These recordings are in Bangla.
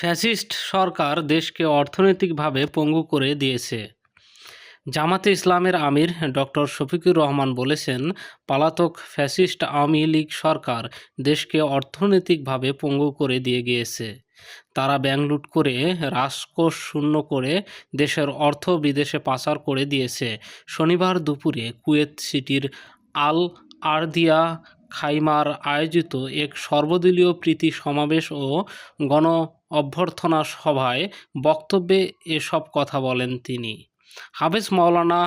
ফ্যাসিস্ট সরকার দেশকে অর্থনৈতিকভাবে পঙ্গু করে দিয়েছে। জামাতে ইসলামের আমির ডক্টর শফিকুর রহমান বলেছেন, পলাতক ফ্যাসিস্ট আওয়ামী লীগ সরকার দেশকে অর্থনৈতিকভাবে পঙ্গু করে দিয়ে গিয়েছে। তারা ব্যাংক লুট করে, রাজকোষ শূন্য করে দেশের অর্থ বিদেশে পাচার করে দিয়েছে। শনিবার দুপুরে কুয়েত সিটির আল আরদিয়া খাইমার আয়োজিত এক সর্বদলীয় প্রীতি সমাবেশ ও গণ অভ্যর্থনা সভায় বক্তব্যে এসব কথা বলেন তিনি। হাফেজ মাওলানা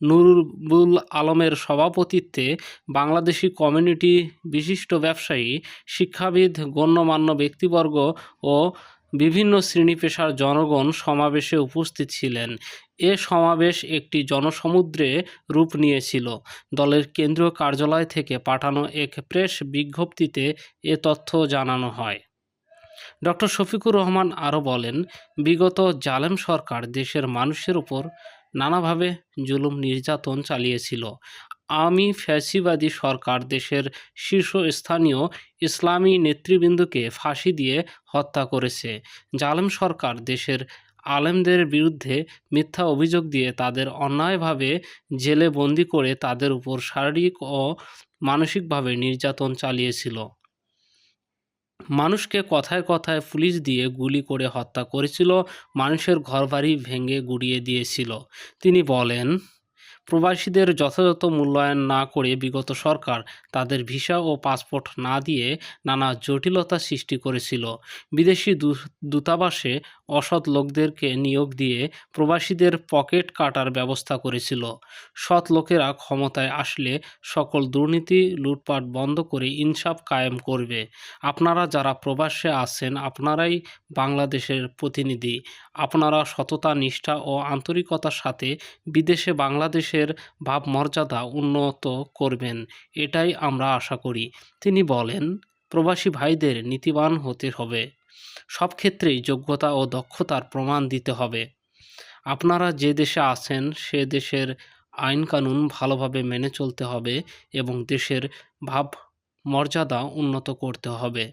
নুরুল আলমের সভাপতিত্বে বাংলাদেশি কমিউনিটি বিশিষ্ট ব্যবসায়ী, শিক্ষাবিদ, গণ্যমান্য ব্যক্তিবর্গ ও বিভিন্ন শ্রেণি পেশার জনগণ সমাবেশে উপস্থিত ছিলেন। এ সমাবেশ একটি জনসমুদ্রে রূপ নিয়েছিল। দলের কেন্দ্রীয় কার্যালয় থেকে পাঠানো এক প্রেস বিজ্ঞপ্তিতে এ তথ্য জানানো হয়। ডক্টর শফিকুর রহমান আরও বলেন, বিগত জালেম সরকার দেশের মানুষের উপর নানাভাবে জুলুম নির্যাতন চালিয়েছিল। আমি ফ্যাসিবাদী সরকার দেশের শীর্ষস্থানীয় ইসলামী নেতৃবৃন্দকে ফাঁসি দিয়ে হত্যা করেছে। জালেম সরকার দেশের আলেমদের বিরুদ্ধে মিথ্যা অভিযোগ দিয়ে তাদের অন্যায়ভাবে জেলে বন্দি করে তাদের উপর শারীরিক ও মানসিকভাবে নির্যাতন চালিয়েছিল। মানুষকে কথায় কথায় পুলিশ দিয়ে গুলি করে হত্যা করেছিল, মানুষের ঘরবাড়ি ভেঙে গুড়িয়ে দিয়েছিল। তিনি বলেন, প্রবাসীদের যথাযথ মূল্যায়ন না করে বিগত সরকার তাদের ভিসা ও পাসপোর্ট না দিয়ে নানা জটিলতা সৃষ্টি করেছিল। বিদেশি দূতাবাসে অসৎ লোকদেরকে নিয়োগ দিয়ে প্রবাসীদের পকেট কাটার ব্যবস্থা করেছিল। সৎ লোকেরা ক্ষমতায় আসলে সকল দুর্নীতি, লুটপাট বন্ধ করে ইনসাফ কায়েম করবে। আপনারা যারা প্রবাসে আছেন, আপনারাই বাংলাদেশের প্রতিনিধি। আপনারা সততা, নিষ্ঠা ও আন্তরিকতার সাথে বিদেশে বাংলাদেশের ভাবমর্যাদা উন্নত করবেন, এটাই আমরা আশা করি। তিনি বলেন, প্রবাসী ভাইদের নীতিবান হতে হবে। সব ক্ষেত্রেই যোগ্যতা ও দক্ষতার প্রমাণ দিতে হবে। আপনারা যে দেশে আছেন, সে দেশের আইন কানুন ভালোভাবে মেনে চলতে হবে এবং দেশের ভাব মর্যাদা উন্নত করতে হবে।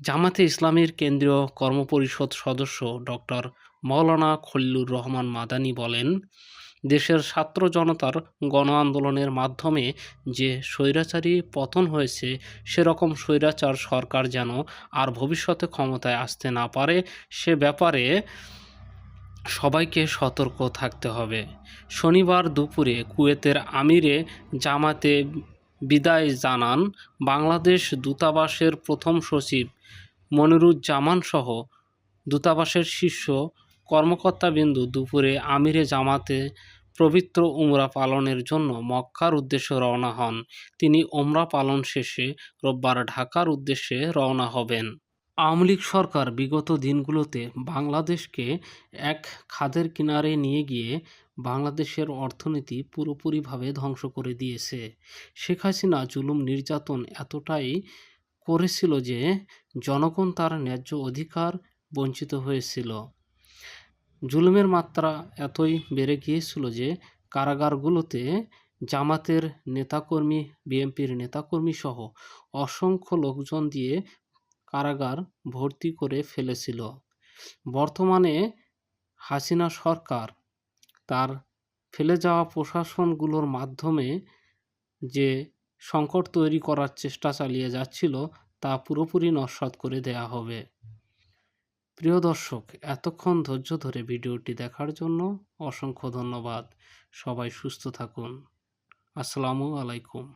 জামাতে ইসলামীর কেন্দ্রীয় কর্মপরিষদ সদস্য ডক্টর মৌলানা খলিলুর রহমান মাদানি বলেন দেশের ছাত্র জনতার গণ আন্দোলনের মাধ্যমে যে স্বৈরাচারী পতন হয়েছে, সেরকম স্বৈরাচার সরকার যেন আর ভবিষ্যতে ক্ষমতায় আসতে না পারে, সে ব্যাপারে সবাইকে সতর্ক থাকতে হবে। শনিবার দুপুরে কুয়েতের আমিরে জামাতে বিদায় জানান বাংলাদেশ দূতাবাসের প্রথম সচিব মনিরুজ্জামান সহ দূতাবাসের শীর্ষ কর্মকর্তাবিন্দু। দুপুরে আমিরে জামাতে পবিত্র উমরা পালনের জন্য মক্কার উদ্দেশ্যে রওনা হন। তিনি ওমরা পালন শেষে রোববার ঢাকার উদ্দেশ্যে রওনা হবেন। আওয়ামী লীগ সরকার বিগত দিনগুলোতে বাংলাদেশকে এক খাদের কিনারে নিয়ে গিয়ে বাংলাদেশের অর্থনীতি পুরোপুরিভাবে ধ্বংস করে দিয়েছে। শেখ হাসিনা জুলুম নির্যাতন এতটাই করেছিল যে জনগণ তার ন্যায্য অধিকার বঞ্চিত হয়েছিল। জুলুমের মাত্রা এতই বেড়ে গিয়েছিল যে কারাগারগুলোতে জামাতের নেতাকর্মী, বিএনপির নেতাকর্মী সহ অসংখ্য লোকজন দিয়ে কারাগার ভর্তি করে ফেলেছিল। বর্তমানে হাসিনা সরকার তার ফেলে যাওয়া প্রশাসনগুলোর মাধ্যমে যে সংকট তৈরি করার চেষ্টা চালিয়ে যাচ্ছিল তা পুরোপুরি নস্যাৎ করে দেয়া হবে। প্রিয় দর্শক, এতক্ষণ ধৈর্য ধরে ভিডিওটি দেখার জন্য অসংখ্য ধন্যবাদ। সবাই সুস্থ থাকুন। আসসালামু আলাইকুম।